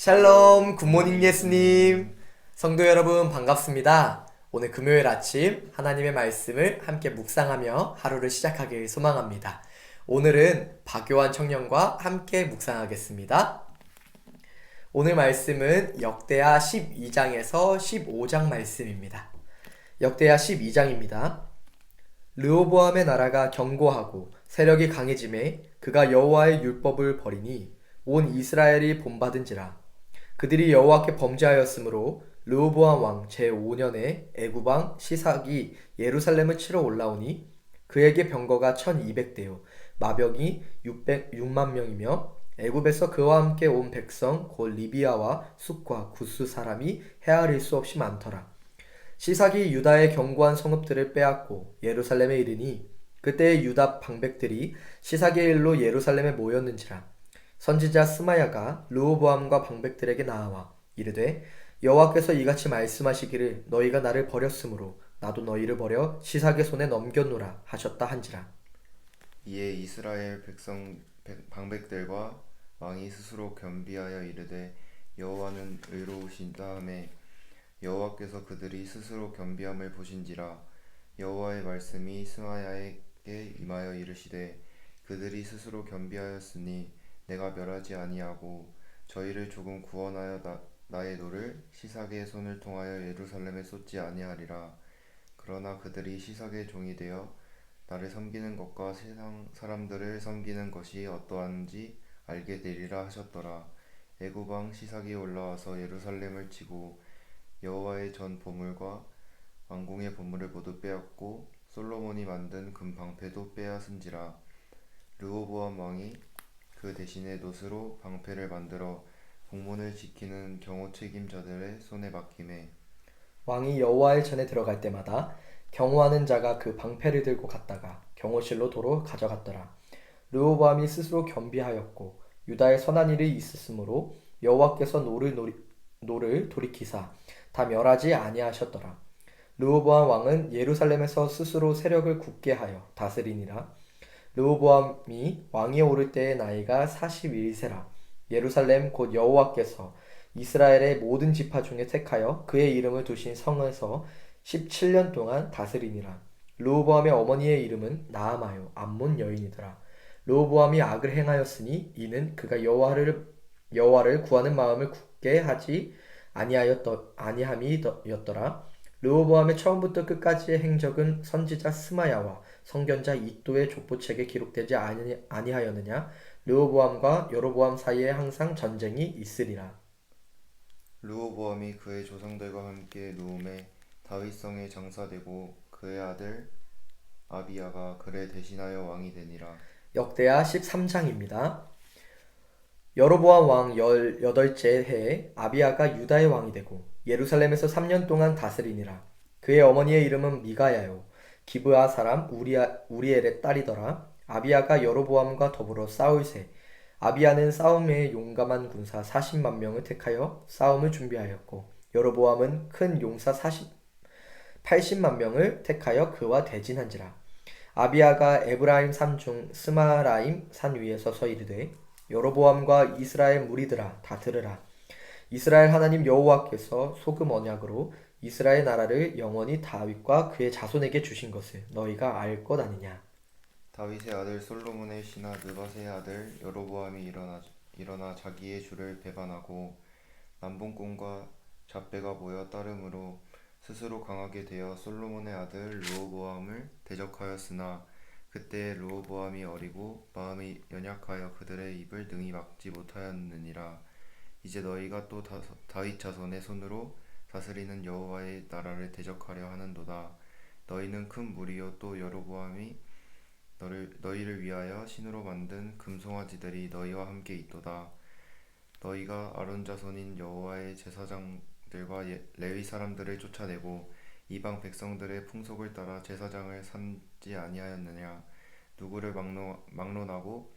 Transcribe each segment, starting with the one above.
샬롬 굿모닝 예수님 성도 여러분 반갑습니다. 오늘 금요일 아침 하나님의 말씀을 함께 묵상하며 하루를 시작하길 소망합니다. 오늘은 박요한 청년과 함께 묵상하겠습니다. 오늘 말씀은 역대하 12장에서 15장 말씀입니다. 역대하 12장입니다. 르호보암의 나라가 견고하고 세력이 강해짐에 그가 여호와의 율법을 버리니 온 이스라엘이 본받은지라 그들이 여호와께 범죄하였으므로 르호보암 왕 제5년에 애굽왕 시삭이 예루살렘을 치러 올라오니 그에게 병거가 1200대요. 마병이 600, 6만 명이며 애굽에서 그와 함께 온 백성 곧 리비아와 숫과 구스 사람이 헤아릴 수 없이 많더라. 시삭이 유다의 견고한 성읍들을 빼앗고 예루살렘에 이르니 그때의 유다 방백들이 시삭의 일로 예루살렘에 모였는지라 선지자 스마야가 르호보암과 방백들에게 나아와 이르되 여호와께서 이같이 말씀하시기를 너희가 나를 버렸으므로 나도 너희를 버려 시삭의 손에 넘겼노라 하셨다 한지라. 이에 이스라엘 백성 백- 방백들과 왕이 스스로 겸비하여 이르되 여호와는 의로우신 다음에 여호와께서 그들이 스스로 겸비함을 보신지라. 여호와의 말씀이 스마야에게 임하여 이르시되 그들이 스스로 겸비하였으니 내가 멸하지 아니하고 저희를 조금 구원하여 나, 나의 노를 시삭의 손을 통하여 예루살렘에 쏟지 아니하리라 그러나 그들이 시삭의 종이 되어 나를 섬기는 것과 세상 사람들을 섬기는 것이 어떠한지 알게 되리라 하셨더라. 애굽 왕 시삭이 올라와서 예루살렘을 치고 여호와의 전 보물과 왕궁의 보물을 모두 빼앗고 솔로몬이 만든 금 방패도 빼앗은지라. 르호보암 왕이 그 대신에 노스로 방패를 만들어 공문을 지키는 경호 책임자들의 손에 맡김에 왕이 여호와의 전에 들어갈 때마다 경호하는 자가 그 방패를 들고 갔다가 경호실로 도로 가져갔더라. 르호보암이 스스로 겸비하였고 유다에 선한 일이 있었으므로 여호와께서 노를 노리, 노를 돌이키사 다 멸하지 아니하셨더라. 르호보암 왕은 예루살렘에서 스스로 세력을 굳게 하여 다스리니라. 르호보암이 왕위에 오를 때의 나이가 41세라. 예루살렘 곧 여호와께서 이스라엘의 모든 지파 중에 택하여 그의 이름을 두신 성에서 17년 동안 다스리니라. 르호보암의 어머니의 이름은 나아마요 암몬 여인이더라. 르호보암이 악을 행하였으니 이는 그가 여호와를 여호와를 구하는 마음을 굳게 하지 아니하였더 아니함이었더라. 르호보암의 처음부터 끝까지의 행적은 선지자 스마야와 성견자 이도의 족보책에 기록되지 아니, 아니하였느냐? 르호보암과 여로보암 사이에 항상 전쟁이 있으리라. 르호보암이 그의 조상들과 함께 누움에 다윗성에 장사되고 그의 아들 아비야가 그를 대신하여 왕이 되니라. 역대하 13장입니다. 여로보암 왕 18째 해에 아비야가 유다의 왕이 되고 예루살렘에서 3년 동안 다스리니라. 그의 어머니의 이름은 미가야요. 기브아 사람 우리아, 우리엘의 딸이더라. 아비야가 여로보암과 더불어 싸울새. 아비야는 싸움에 용감한 군사 40만 명을 택하여 싸움을 준비하였고 여로보암은 큰 용사 40 80만 명을 택하여 그와 대진한지라. 아비야가 에브라임 산중 스마라임 산 위에 서서 이르되 여로보암과 이스라엘 무리들아 다 들으라 이스라엘 하나님 여호와께서 소금 언약으로 이스라엘 나라를 영원히 다윗과 그의 자손에게 주신 것을 너희가 알 것 아니냐? 다윗의 아들 솔로몬의 신하 느밧의 아들 여로보암이 일어나 일어나 자기의 주를 배반하고 남봉꾼과 잡배가 모여 따름으로 스스로 강하게 되어 솔로몬의 아들 르호보암을 대적하였으나 그때 르호보암이 어리고 마음이 연약하여 그들의 입을 능히 막지 못하였느니라 이제 너희가 또 다, 다윗 자손의 손으로 다스리는 여호와의 나라를 대적하려 하는도다 너희는 큰 무리요 또 여로보암이 너를 너희를 위하여 신으로 만든 금송아지들이 너희와 함께 있도다. 너희가 아론 자손인 여호와의 제사장들과 예- 레위 사람들을 쫓아내고 이방 백성들의 풍속을 따라 제사장을 삼지 아니하였느냐? 누구를 막론, 막론하고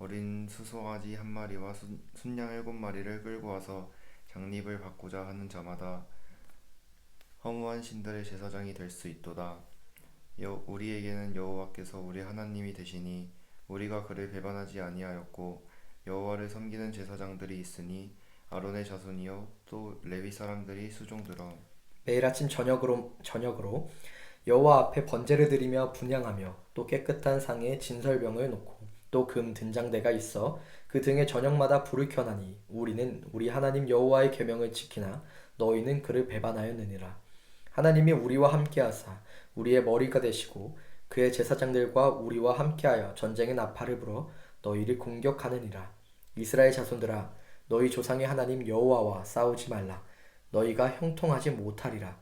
어린 수송아지 한 마리와 순, 순양 일곱 마리를 끌고 와서 장립을 받고자 하는 자마다 허무한 신들의 제사장이 될 수 있도다. 여, 우리에게는 여호와께서 우리 하나님이 되시니 우리가 그를 배반하지 아니하였고 여호와를 섬기는 제사장들이 있으니 아론의 자손이요 또 레위 사람들이 수종들어 매일 아침 저녁으로 저녁으로 여호와 앞에 번제를 드리며 분향하며 또 깨끗한 상에 진설병을 놓고 또 금 등장대가 있어 그 등에 저녁마다 불을 켜나니 우리는 우리 하나님 여호와의 계명을 지키나 너희는 그를 배반하였느니라. 하나님이 우리와 함께하사 우리의 머리가 되시고 그의 제사장들과 우리와 함께하여 전쟁의 나팔을 불어 너희를 공격하느니라. 이스라엘 자손들아 너희 조상의 하나님 여호와와 싸우지 말라. 너희가 형통하지 못하리라.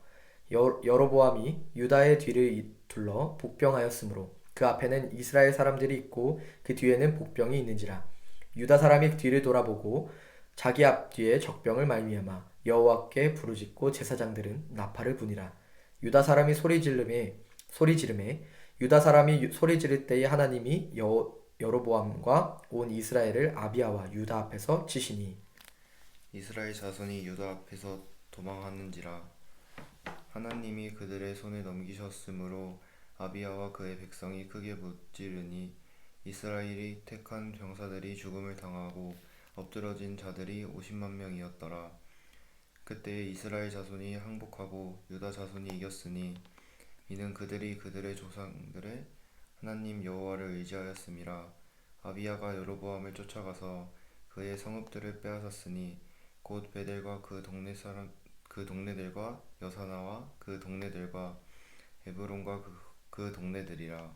여, 여로보암이 유다의 뒤를 이- 둘러 복병하였으므로 그 앞에는 이스라엘 사람들이 있고 그 뒤에는 복병이 있는지라. 유다 사람이 뒤를 돌아보고 자기 앞뒤에 적병을 말미암아 여호와께 부르짖고 제사장들은 나팔을 부니라. 유다 사람이 소리 지르매 소리 지르매 유다 사람이 유- 소리 지를 때에 하나님이 여 여로보암과 온 이스라엘을 아비아와 유다 앞에서 치시니. 이스라엘 자손이 유다 앞에서 도망하는지라. 하나님이 그들의 손에 넘기셨으므로 아비야와 그의 백성이 크게 무찌르니 이스라엘이 택한 병사들이 죽음을 당하고 엎드러진 자들이 50만 명이었더라. 그때에 이스라엘 자손이 항복하고 유다 자손이 이겼으니 이는 그들이 그들의 조상들의 하나님 여호와를 의지하였음이라. 아비야가 여로보암을 쫓아가서 그의 성읍들을 빼앗았으니 곧 베델과 그 동네 사람 그 동네들과 여사나와 그 동네들과 에브론과 그, 그 동네들이라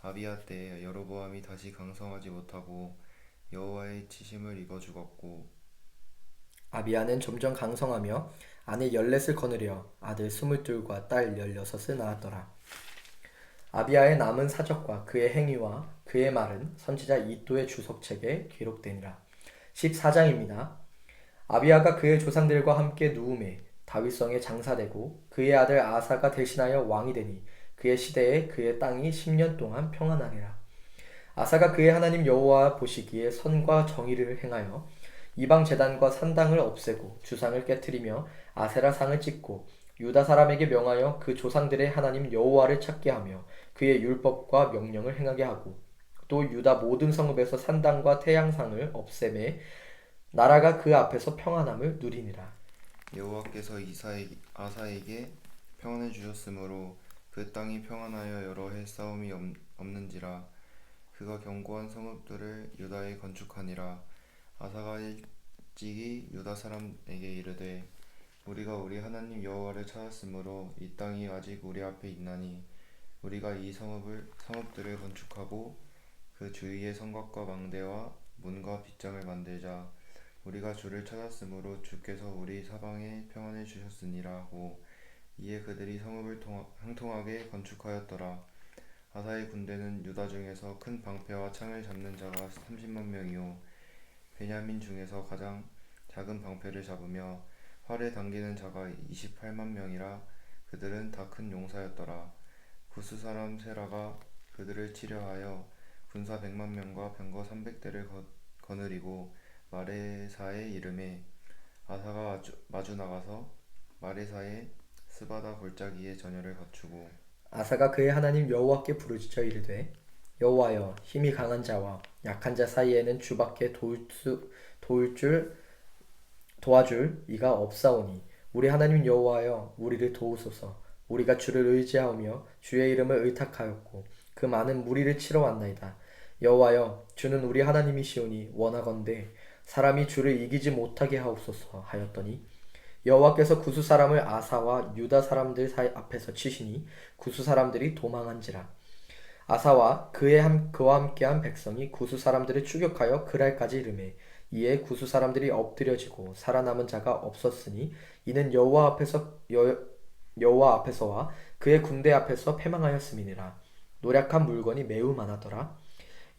아비야 때에 여로보암이 다시 강성하지 못하고 여호와의 치심을 입어 죽었고 아비아는 점점 강성하며 아내 열넷을 거느려 아들 스물둘과 딸 열여섯을 낳았더라. 아비아의 남은 사적과 그의 행위와 그의 말은 선지자 이도의 주석책에 기록되니라. 14장입니다. 아비아가 그의 조상들과 함께 누움에 다윗성에 장사되고 그의 아들 아사가 대신하여 왕이 되니 그의 시대에 그의 땅이 10년 동안 평안하리라. 아사가 그의 하나님 여호와 보시기에 선과 정의를 행하여 이방 제단과 산당을 없애고 주상을 깨뜨리며 아세라 상을 찍고 유다 사람에게 명하여 그 조상들의 하나님 여호와를 찾게 하며 그의 율법과 명령을 행하게 하고 또 유다 모든 성읍에서 산당과 태양상을 없애매 나라가 그 앞에서 평안함을 누리니라 여호와께서 이사에, 아사에게 평안을 주셨으므로 그 땅이 평안하여 여러 해 싸움이 없, 없는지라 그가 견고한 성읍들을 유다에 건축하니라. 아사가 일찍이 유다 사람에게 이르되 우리가 우리 하나님 여호와를 찾았으므로 이 땅이 아직 우리 앞에 있나니 우리가 이 성읍을 성읍들을 건축하고 그 주위에 성곽과 망대와 문과 빗장을 만들자. 우리가 주를 찾았으므로 주께서 우리 사방에 평안을 주셨으니라 하고 이에 그들이 성읍을 통- 형통하게 건축하였더라. 아사의 군대는 유다 중에서 큰 방패와 창을 잡는 자가 30만 명이요. 베냐민 중에서 가장 작은 방패를 잡으며 활에 당기는 자가 28만 명이라 그들은 다 큰 용사였더라. 구스 사람 세라가 그들을 치려하여 군사 100만 명과 병거 300대를 거, 거느리고 마레사의 이름에 아사가 마주, 마주 나가서 마레사의 스바다 골짜기에 전열을 갖추고 아사가 그의 하나님 여호와께 부르짖어 이르되 여호와여 힘이 강한 자와 약한 자 사이에는 주밖에 도울 수 도울 줄 도와줄 이가 없사오니 우리 하나님 여호와여 우리를 도우소서. 우리가 주를 의지하오며 주의 이름을 의탁하였고 그 많은 무리를 치러 왔나이다. 여호와여 주는 우리 하나님이시오니 원하건대 사람이 주를 이기지 못하게 하옵소서 하였더니 여호와께서 구수 사람을 아사와 유다 사람들 사이 앞에서 치시니 구수 사람들이 도망한지라. 아사와 그의 함, 그와 함께한 백성이 구수 사람들을 추격하여 그랄까지 이르매 이에 구수 사람들이 엎드려지고 살아남은 자가 없었으니 이는 여호와 앞에서 여, 여호와 앞에서와 그의 군대 앞에서 패망하였음이니라. 노력한 물건이 매우 많았더라.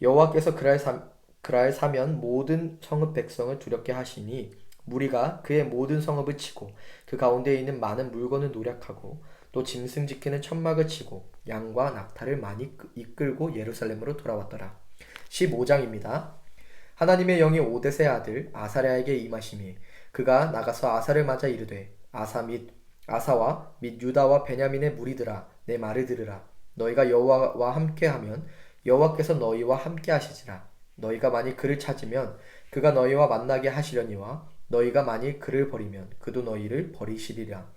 여호와께서 그랄 사, 그랄 사면 모든 성읍 백성을 두렵게 하시니 무리가 그의 모든 성읍을 치고 그 가운데 있는 많은 물건을 노력하고 또 짐승 지키는 천막을 치고 양과 낙타를 많이 끄- 이끌고 예루살렘으로 돌아왔더라. 15장입니다. 하나님의 영이 오데세 아들 아사랴에게 임하심이 그가 나가서 아사를 맞아 이르되 아사 및 아사와 및 유다와 베냐민의 무리들아 내 말을 들으라 너희가 여호와와 함께하면 여호와께서 너희와 함께 하시지라 너희가 만일 그를 찾으면 그가 너희와 만나게 하시려니와 너희가 만일 그를 버리면 그도 너희를 버리시리라.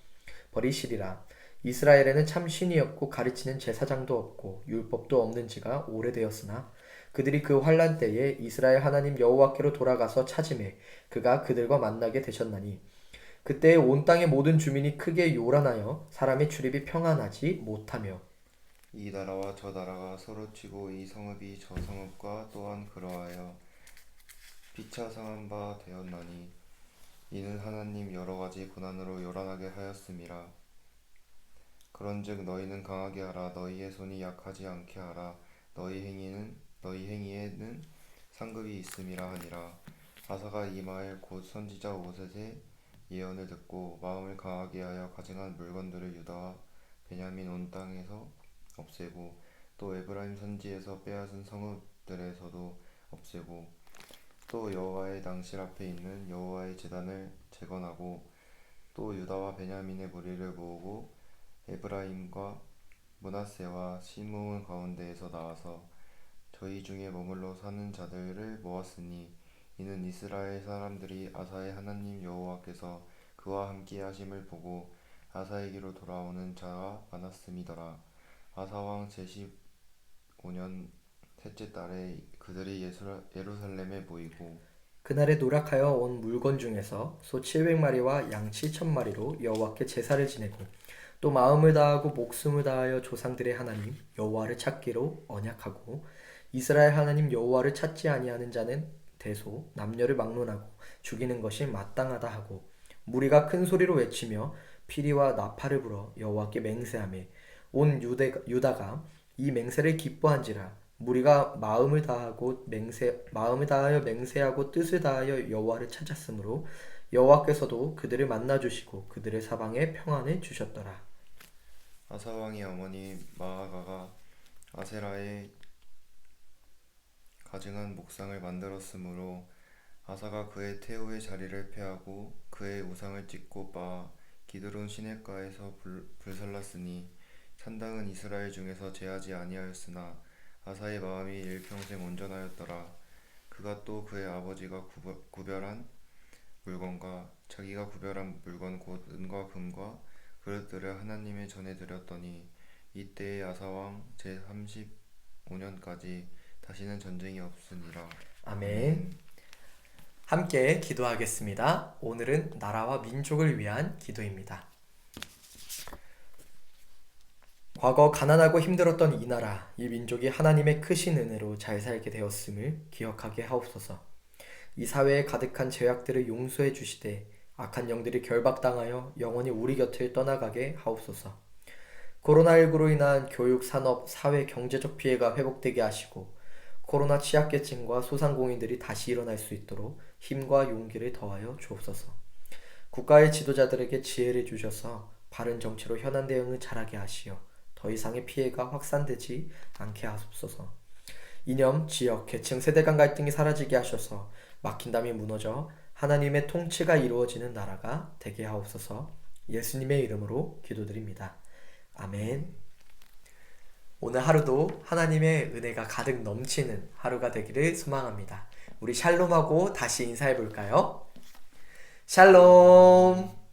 버리시리라. 이스라엘에는 참 신이었고 가르치는 제사장도 없고 율법도 없는 지가 오래되었으나 그들이 그 환란 때에 이스라엘 하나님 여호와께로 돌아가서 찾음에 그가 그들과 만나게 되셨나니 그때 온 땅의 모든 주민이 크게 요란하여 사람의 출입이 평안하지 못하며 이 나라와 저 나라가 서로 치고 이 성읍이 저 성읍과 또한 그러하여 피차 상한 바 되었나니 이는 하나님 여러 가지 고난으로 요란하게 하였음이라. 그런즉 너희는 강하게 하라. 너희의 손이 약하지 않게 하라. 너희 행위는 너희 행위에는 상급이 있음이라 하니라. 아사가 이마엘 곧 선지자 오셋의 예언을 듣고 마음을 강하게 하여 가증한 물건들을 유다와 베냐민 온 땅에서 없애고 또 에브라임 산지에서 빼앗은 성읍들에서도 없애고 또 여호와의 낭실 앞에 있는 여호와의 제단을 재건하고 또 유다와 베냐민의 무리를 모으고 에브라임과 문하세와 시므온 가운데에서 나와서 저희 중에 머물러 사는 자들을 모았으니 이는 이스라엘 사람들이 아사의 하나님 여호와께서 그와 함께 하심을 보고 아사에게로 돌아오는 자가 많았음이더라. 아사 왕 제15년 셋째 달에 그들이 예루살렘에 모이고 그날에 노력하여 온 물건 중에서 소 700마리와 양 7천마리로 여호와께 제사를 지내고 또 마음을 다하고 목숨을 다하여 조상들의 하나님 여호와를 찾기로 언약하고 이스라엘 하나님 여호와를 찾지 아니하는 자는 대소 남녀를 막론하고 죽이는 것이 마땅하다 하고 무리가 큰 소리로 외치며 피리와 나팔을 불어 여호와께 맹세하며 온 유대, 유다가 이 맹세를 기뻐한지라 무리가 마음을 다하고 맹세 마음을 다하여 맹세하고 뜻을 다하여 여호와를 찾았으므로 여호와께서도 그들을 만나 주시고 그들의 사방에 평안을 주셨더라. 아사 왕의 어머니 마아가가 아세라의 가증한 목상을 만들었으므로 아사가 그의 태우의 자리를 패하고 그의 우상을 찢고 빻아 기드론 시냇가에서 불, 불살랐으니 산당은 이스라엘 중에서 제하지 아니하였으나 아사의 마음이 일평생 온전하였더라 그가 또 그의 아버지가 구별, 구별한 물건과 자기가 구별한 물건 곧 은과 금과 그릇들을 하나님의 전에 드렸더니 이때의 아사왕 제 35년까지 다시는 전쟁이 없으니라 아멘. 함께 기도하겠습니다. 오늘은 나라와 민족을 위한 기도입니다. 과거 가난하고 힘들었던 이 나라, 이 민족이 하나님의 크신 은혜로 잘 살게 되었음을 기억하게 하옵소서. 이 사회에 가득한 죄악들을 용서해 주시되 악한 영들이 결박당하여 영원히 우리 곁을 떠나가게 하옵소서. 코로나19로 인한 교육, 산업, 사회, 경제적 피해가 회복되게 하시고 코로나 취약계층과 소상공인들이 다시 일어날 수 있도록 힘과 용기를 더하여 주옵소서. 국가의 지도자들에게 지혜를 주셔서 바른 정치로 현안 대응을 잘하게 하시어 더 이상의 피해가 확산되지 않게 하옵소서. 이념, 지역, 계층, 세대 간 갈등이 사라지게 하셔서 막힌 담이 무너져 하나님의 통치가 이루어지는 나라가 되게 하옵소서. 예수님의 이름으로 기도드립니다. 아멘. 오늘 하루도 하나님의 은혜가 가득 넘치는 하루가 되기를 소망합니다. 우리 샬롬하고 다시 인사해 볼까요? 샬롬.